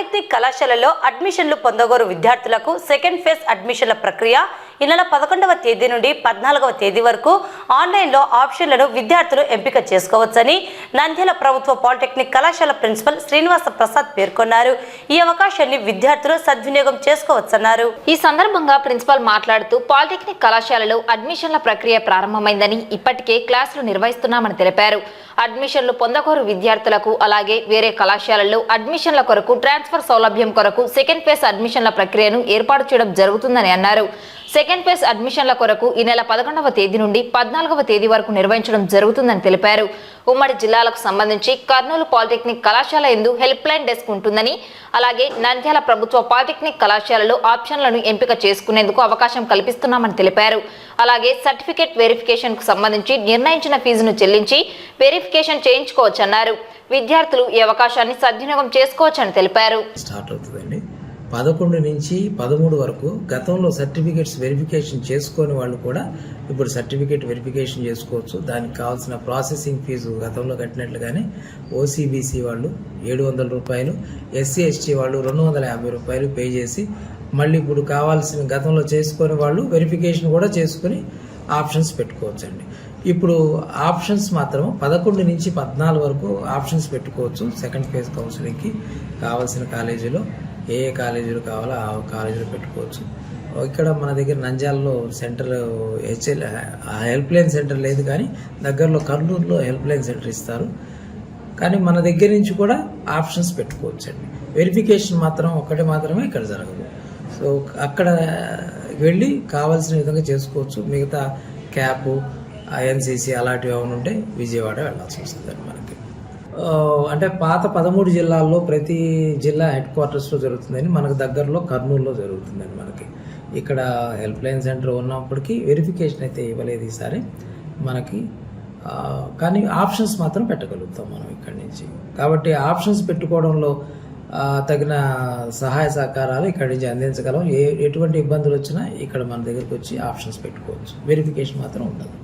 Polytechnic కళాశాలలో అడ్మిషన్లు పొందగోరు విద్యార్థులకు సెకండ్ ఫేజ్ అడ్మిషన్ల ప్రక్రియ ఈ నెల పదకొండవ తేదీ నుండి పద్నాలుగవ తేదీ వరకు ఆన్లైన్లో ఆప్షన్లను విద్యార్థులు ఎంపిక చేసుకోవచ్చని నంద్యాల ప్రభుత్వ పాలిటెక్నిక్ కళాశాల ప్రిన్సిపల్ శ్రీనివాస ప్రసాద్ పేర్కొన్నారు. ఈ అవకాశాన్ని విద్యార్థులు సద్వినియోగం చేసుకోవచ్చన్నారు. ఈ సందర్భంగా ప్రిన్సిపల్ మాట్లాడుతూ పాలిటెక్నిక్ కళాశాలలో అడ్మిషన్ల ప్రక్రియ ప్రారంభమైందని ఇప్పటికే క్లాసులు నిర్వహిస్తున్నామని తెలిపారు. అడ్మిషన్లు పొందకోరు విద్యార్థులకు అలాగే వేరే కళాశాలల్లో అడ్మిషన్ల కొరకు ట్రాన్స్ఫర్ సౌలభ్యం కొరకు సెకండ్ ఫేజ్ అడ్మిషన్ల ప్రక్రియను ఏర్పాటు చేయడం జరుగుతుందని అన్నారు. సెకండ్ ఫేజ్ అడ్మిషన్ల కొరకు ఈ నెల పదకొండవ తేదీ నుండి పద్నాలుగవ తేదీ వరకు నిర్వహించడం జరుగుతుందని తెలిపారు. ఉమ్మడి జిల్లాలకు సంబంధించి కర్నూలు పాలిటెక్నిక్ కళాశాల ఎందు హెల్ప్ లైన్ డెస్క్ ఉంటుందని అలాగే నంద్యాల ప్రభుత్వ పాలిటెక్నిక్ కళాశాలలో ఆప్షన్లను ఎంపిక చేసుకునేందుకు అవకాశం కల్పిస్తున్నామని తెలిపారు. అలాగే సర్టిఫికేట్ వెరిఫికేషన్కు సంబంధించి నిర్ణయించిన ఫీజును చెల్లించి వెరిఫికేషన్ చేయించుకోవచ్చన్నారు. విద్యార్థులు ఈ అవకాశాన్ని సద్వినియోగం చేసుకోవచ్చని తెలిపారు. స్టార్ట్ అవుతుందండి. పదకొండు నుంచి పదమూడు వరకు గతంలో సర్టిఫికేట్స్ వెరిఫికేషన్ చేసుకొని వాళ్ళు కూడా ఇప్పుడు సర్టిఫికేట్ వెరిఫికేషన్ చేసుకోవచ్చు. దానికి కావాల్సిన ప్రాసెసింగ్ ఫీజు గతంలో కట్టినట్లుగానే ఓసీబీసీ వాళ్ళు ఏడు వందల రూపాయలు ఎస్సీ ఎస్టీ వాళ్ళు రెండు వందల యాభై రూపాయలు పే చేసి మళ్ళీ ఇప్పుడు కావాల్సిన గతంలో చేసుకొని వాళ్ళు వెరిఫికేషన్ కూడా చేసుకొని ఆప్షన్స్ పెట్టుకోవచ్చండి. ఇప్పుడు ఆప్షన్స్ మాత్రం పదకొండు నుంచి పద్నాలుగు వరకు ఆప్షన్స్ పెట్టుకోవచ్చు. సెకండ్ ఫేజ్ కౌన్సిలింగ్కి కావాల్సిన కాలేజీలో ఏ ఏ కాలేజీలు కావాలో ఆ కాలేజీలో పెట్టుకోవచ్చు. ఇక్కడ మన దగ్గర నంజాల్లో center HL help line center లేదు కానీ దగ్గరలో కర్నూలులో హెల్ప్ లైన్ సెంటర్ ఇస్తారు. కానీ మన దగ్గర నుంచి కూడా ఆప్షన్స్ పెట్టుకోవచ్చండి. వెరిఫికేషన్ మాత్రం ఒకటి మాత్రమే ఇక్కడ జరగదు. సో అక్కడ వెళ్ళి కావాల్సిన విధంగా చేసుకోవచ్చు. మిగతా క్యాప్ ఎన్సీసీ అలాంటివి ఏమైనా ఉంటే విజయవాడ వెళ్ళాల్సి వస్తుంది మనకి. అంటే పాత పదమూడు జిల్లాల్లో ప్రతి జిల్లా హెడ్ క్వార్టర్స్లో జరుగుతుందని మనకు దగ్గరలో కర్నూలులో జరుగుతుందని మనకి. ఇక్కడ హెల్ప్ లైన్ సెంటర్ ఉన్నప్పటికీ వెరిఫికేషన్ అయితే ఇవ్వలేదు ఈసారి మనకి. కానీ ఆప్షన్స్ మాత్రం పెట్టగలుగుతాం మనం ఇక్కడి నుంచి. కాబట్టి ఆప్షన్స్ పెట్టుకోవడంలో తగిన సహాయ సహకారాలు ఇక్కడి నుంచి అందించగలం. ఏ ఎటువంటి ఇబ్బందులు వచ్చినా ఇక్కడ మన దగ్గరికి వచ్చి ఆప్షన్స్ పెట్టుకోవచ్చు. వెరిఫికేషన్ మాత్రం ఉండదు.